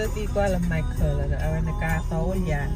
Hindi ko alam Michael. Ano, awan na ka, yan.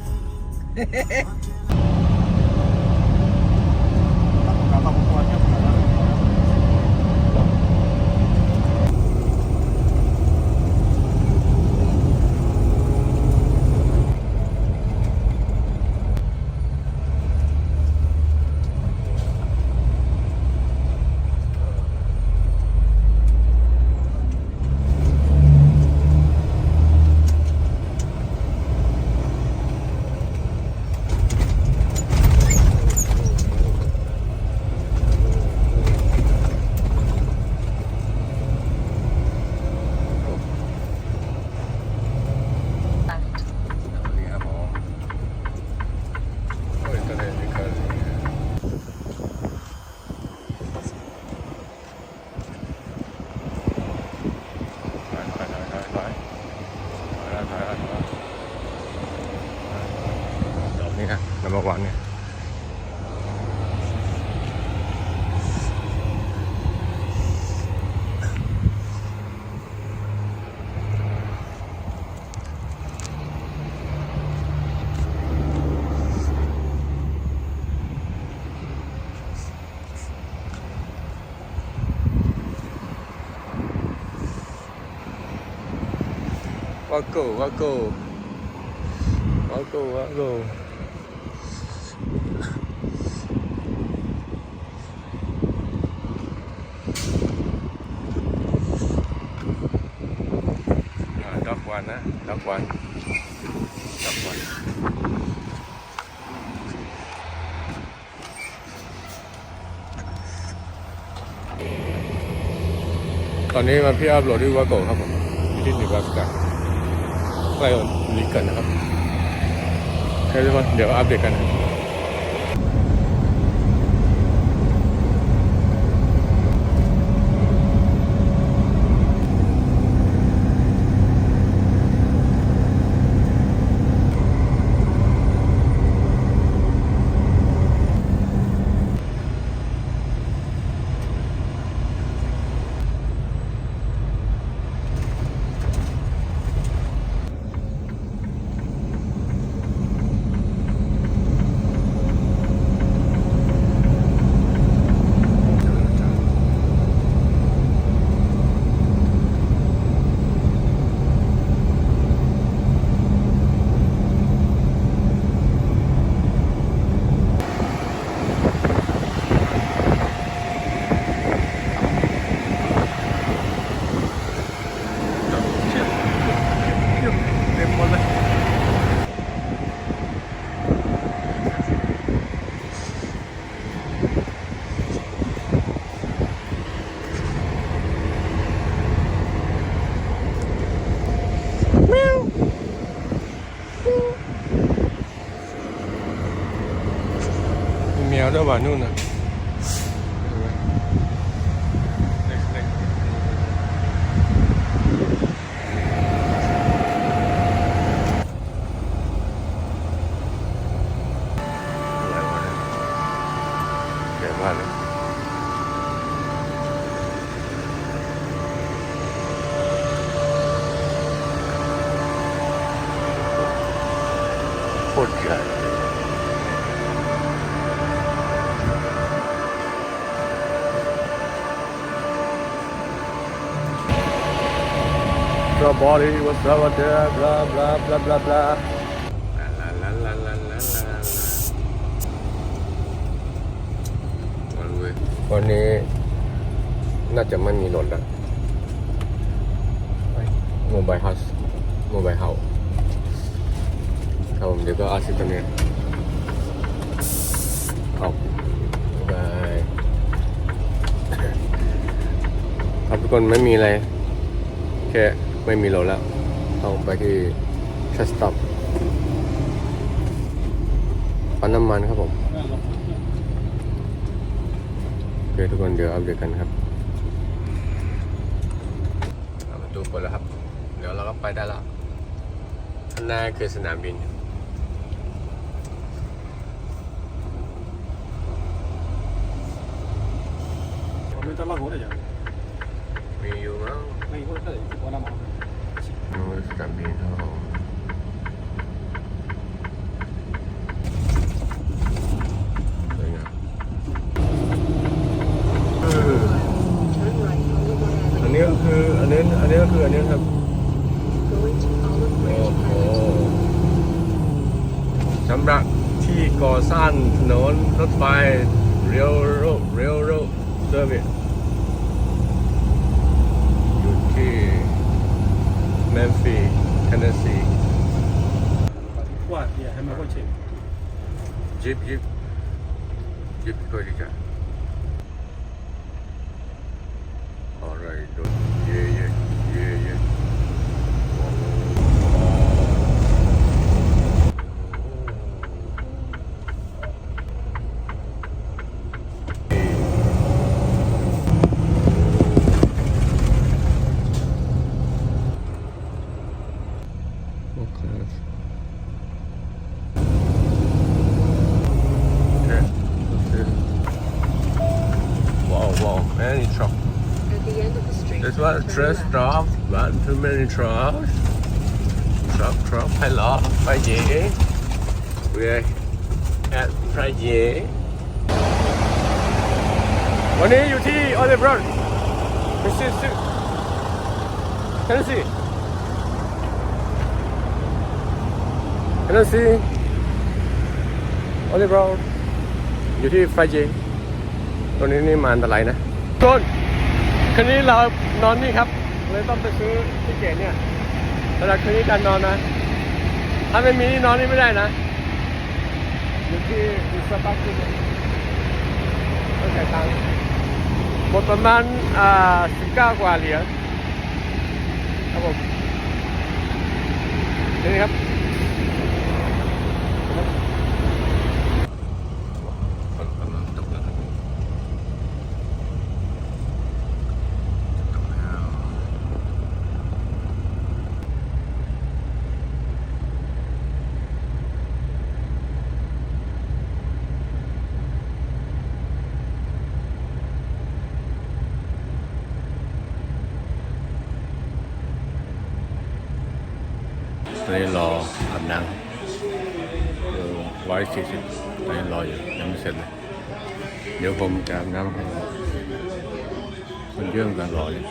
ว่าโก้วาโก้วาโก้วาโก้ดอกวันนะดอกวันดอกวันตอนนี้มาพี่อัพโหลดที่วาโกครับผมที่นิวาสกา ก็เลยนี้เกิดนะครับให้ทุกคนเดี๋ยวอัปเดตกันนะ 聊着玩弄呢。าลาลาลาลาวันเว้ยวันนี้น่าจะไม่มีรถล้วโมบายเฮาส์โมบายเฮาครับผมเดี๋ยวก็อาซิตอนนี้ออกบายครับทุกคนไม่มีอะไร แค่ ไม่มีรถแล้ว ต้องไปที่ชัสต็อปปั๊มน้ำมันครับผมโอเคทุกคนเดี๋ยวอัปเดตกันครับเอาประตูเปิดแล้วครับ เดี๋ยวเราก็ไปได้แล้วข้างหน้าคือสนามบินผมไม่ต้องม ดูสนานรับผมสวยงามเออ Turn right on Liverpool อัน Avenue. นี้ก็คืออันนี้อันนี้ก็คืออันนี้ครับ Going to Olive โอ้ Branch โห Private สำหรับที่ก่อสร้างถนนรถไฟเรียวโรเรียวโรเซอร์วิส Memphis, Tennessee. What? Yeah, 还没过去。Jeep Jeep Jeep Jeep, 过去看。many trucks. At the end of the street. This one, turn stress left. drop, one too many trucks. Truck, truck, hello, Praye. We're at Praye. วันนี้อยู่ที่ออเดบรอนมิสซิสซิเทนเนสซีเทนเนสซีออเดบรอนอยู่ที่ไฟเจตรงนี้นี่มาอันตรายนะ ต้นคืนนี้เรานอนนี่ครับ เลยต้องไปซื้อที่เกตเนี่ยสำหรับคืนนี้การนอนนะ ถ้าไม่มีนี่นอนนี่ไม่ได้นะอยู่ที่อิสบักที่นี่ต้องจ่ายตังค์หมดประมาณอ่าสิบเก้ากว่าเหรียญครับผมนี่ครับฝนกำลังตกนะครับ ตอนนี้รออาบน้ำ ร้อยสี่สิบตอนนี้รออยู่ยังไม่เสร็จเลย เดี๋ยวผมจะอาบน้ำให้คนเยื่องกันรอเลย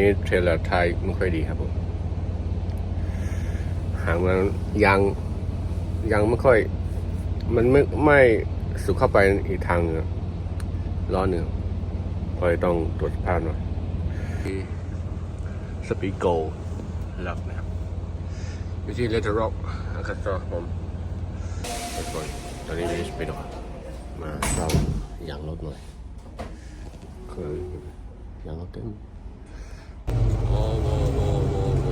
นนี้เทรลเลอร์ไทยไม่ค่อยดีครับผมหางมันยังยังไม่ค่อย มันไม่ไม่สุดเข้าไปอีกทางหนึงอะล้อหนึ่งก็เลยต้องตรวจสภาพหน่อยสปีโกลับนะครับ อยู่ที่เลเทอร์ร็อกนะครับผมทุกคนตอนนี้มีสปีโดมาเราอย่างรถหน่อยคืออย่างรถเต็ม 哦哦哦哦哦。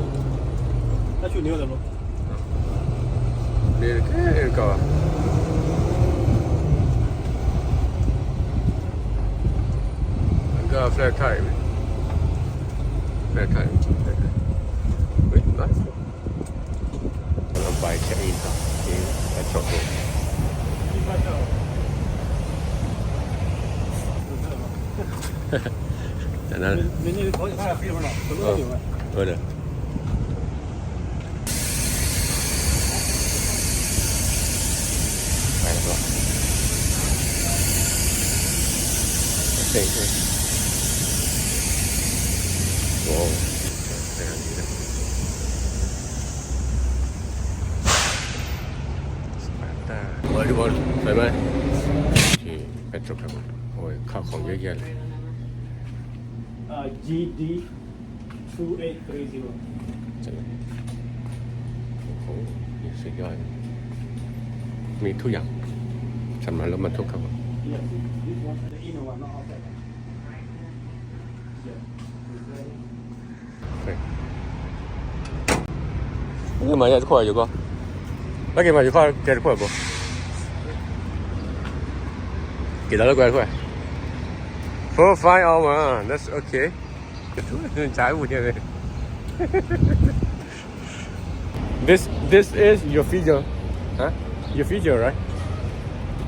那去牛人吗？别这个。个 flat 泰，飞泰喂，哪一个？可能白车一趟，一来跳。哈哈。简单。人家好几太黑着呢，可能有呗。对的。这，牛的，我我拜拜，拍，我看黄爷了。GD 2830 สุดยอดมีทุกอย่างสำหรับรถบรรทุกครับ Yes, this one, the inner one, not outside. 이게 만약 코야 이거 이게 만약 코야 걔를 코야 뭐 기다려 거야 코야 For five hour that's okay 财务的。This this is your future, huh? Your future, right?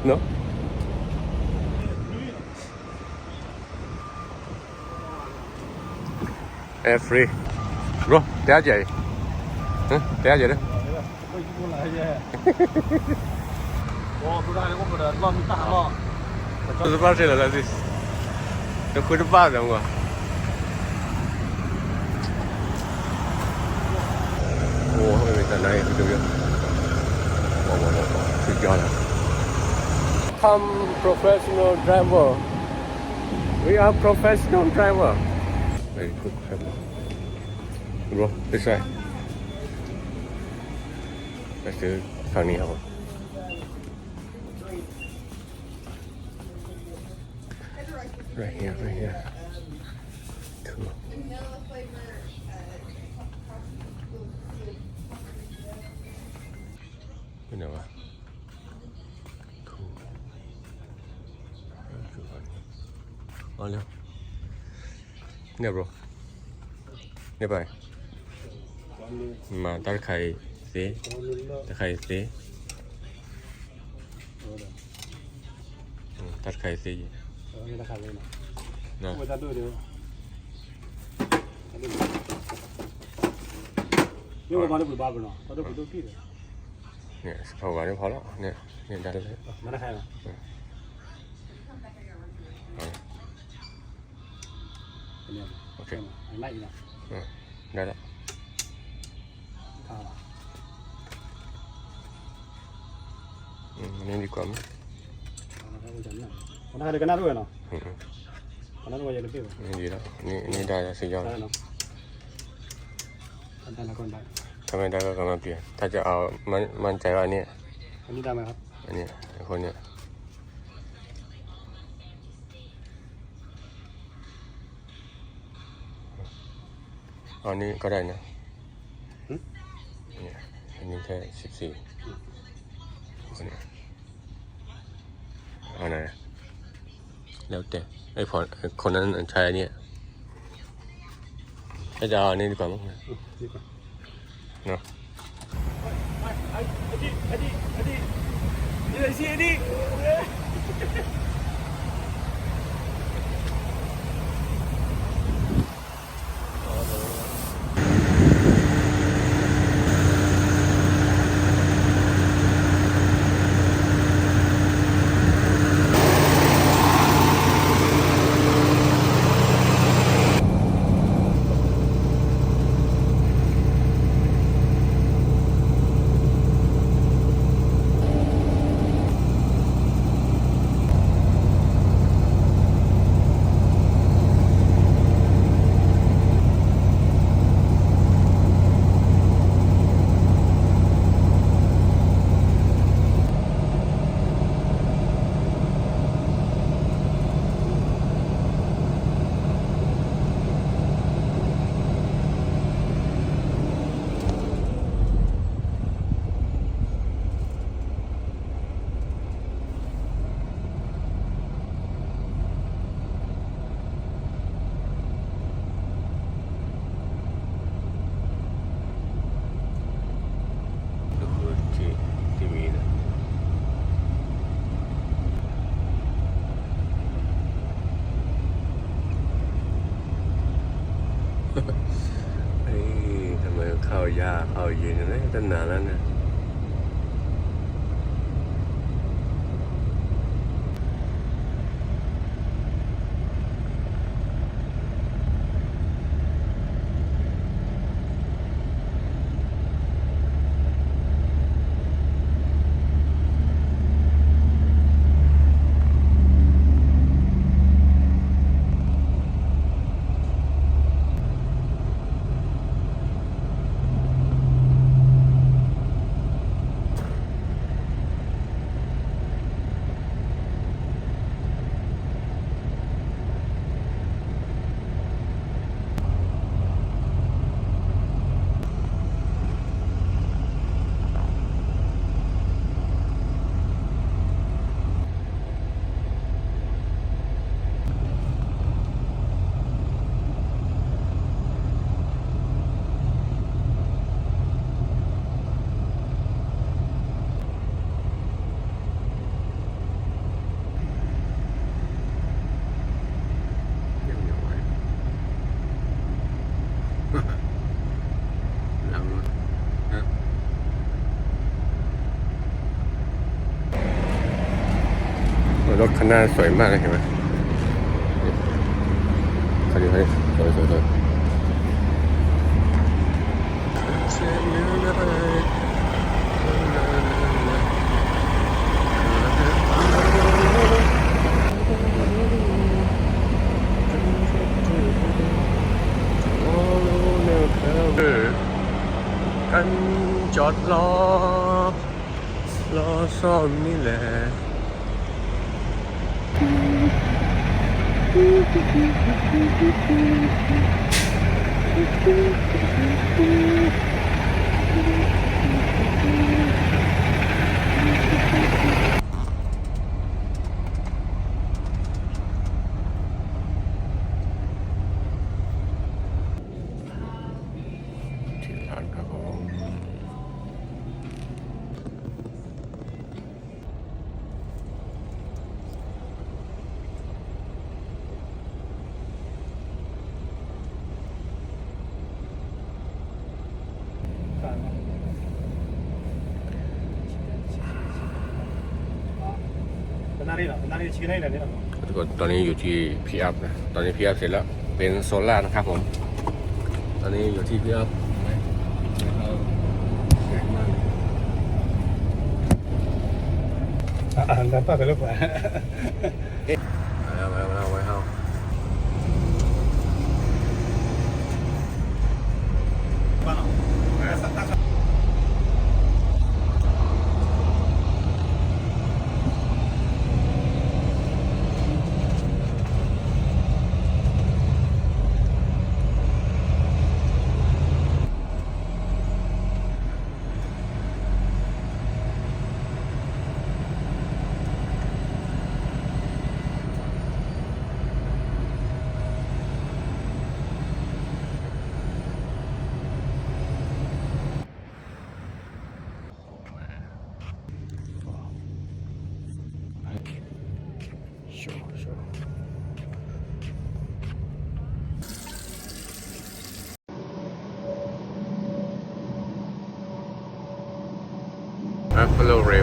No? Free. Who? 哪家的？嗯，哪家的？我一个人来的。哈哈哈哈哈。我突然我不得老米大了。我是八十了，老子，都快八十了我。 lo mình tạ lo. Cosa parte la this? Non puoi rubare qua. Ồ, không biết là này được chưa? Wow, wow, wow, wow. Suýt gió là. Come professional driver. We are professional driver. Very good driver. Bro, this way. Let's do ฝั่งนี้ครับผม Right here, right here. နေမှာအော်လေနေ bro နေပါမာတက်ခိုင်စေတက်ခိုင်စေတက်ခိုင်စေနေတက်ခိုင်နေနော်ဝတ်တော့တယ်ရောဘာလို့ဘာဘနော်ဘာလို့ဘာလို့ပြည်တယ် เนี่ยพอวางนี่พอแล้วเนี่ยเนี่ยได้เลย Ờ, Bạn đã khai nào? Ừ. Ờ. Cái này. Ok. Cái này. Anh lạnh nào. อืมได้แล้ว Khai nào. อืมอันนี่ดีกว่ามั้ย Bạn đã khai cái chắn này. Bạn đã khai được cái nát rồi nào? อืมอืม Bạn đã được bao giờ được kỹ rồi? อันนี่ดีแล้วอันนี่อันนี่ได้แล้วสุดยอด Đây nào. Anh ta là con đây. ถ้าไม่ได้ก็กำลังเปลี่ยน ถ้าจะเอามันมั่นใจว่าอันเนี้ย Anh đi ra mày ครับ อันเนี้ยไอ้คนเนี้ยเอาอันนี้ก็ได้นะเนี่ยอันนี้แค่สิบสี่อันนี้เอาไหนแล้วแต่ไอ้พอไอ้คนนั้นใช้อันเนี้ยถ้าจะเอาอันนี้ดีกว่ามั้ง Ừ, đi qua. เนา No. Adik, adik, adik. Dia adik. Adik, adik. 好远 iya, 宁呢 ย็นนะตั้งนานแล้วนะข้างหน้าสวยมากเลยเห็นไหมคันนี้คันนี้สวยสวยสวยกันจอดรอรอซ่อมนี่แหละ Thank you. เหรอตอนนี้ชี้ได้เลยเนี่ยทุกคนตอนนี้อยู่ที่พีอัพนะ ตอนนี้พีอัพเสร็จแล้ว เป็นโซล่าร์นะครับผม ตอนนี้อยู่ที่พีอัพเห็นไหมเราแข็งมากเลยอ่านแล้วป้าไปลูกไปมาแล้วมา slow rate.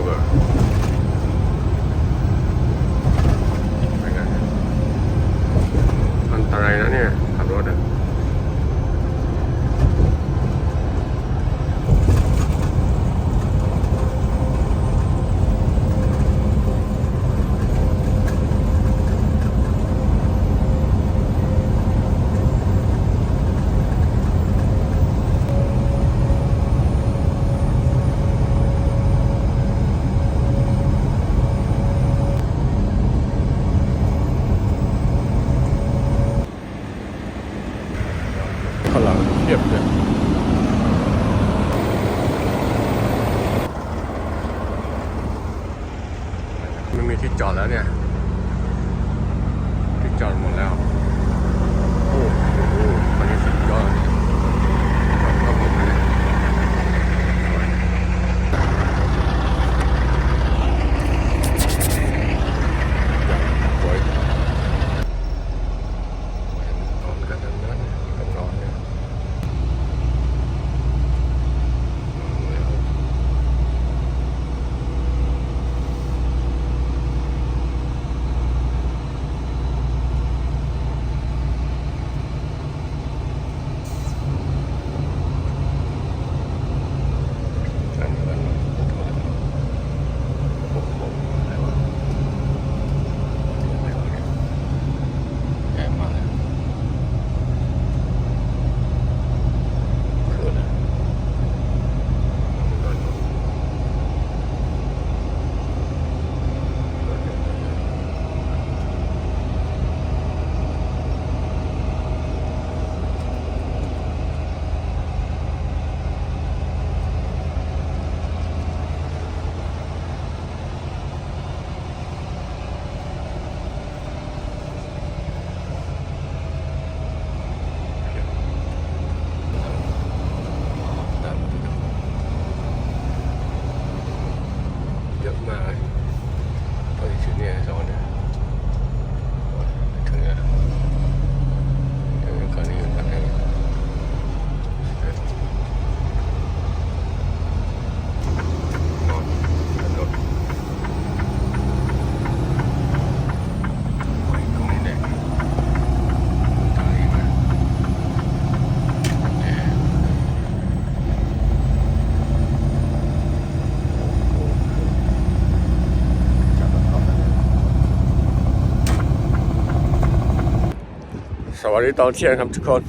วัสดีตอนเที่ยงครับทุกคน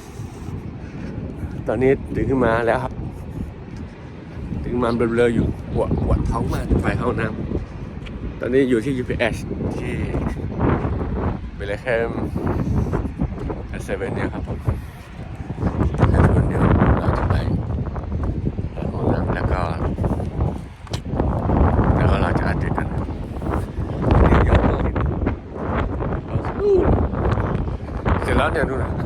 ตอนนี้ตื่นขึ้นมาแล้วครับ ตื่นมาเบลอๆอยู่ปวดปวดท้องมากไปเข้าห้องน้ำตอนนี้อยู่ที่ UPS ที่เบลแคมเซเว่นเนี่ยครับผม 八点钟了。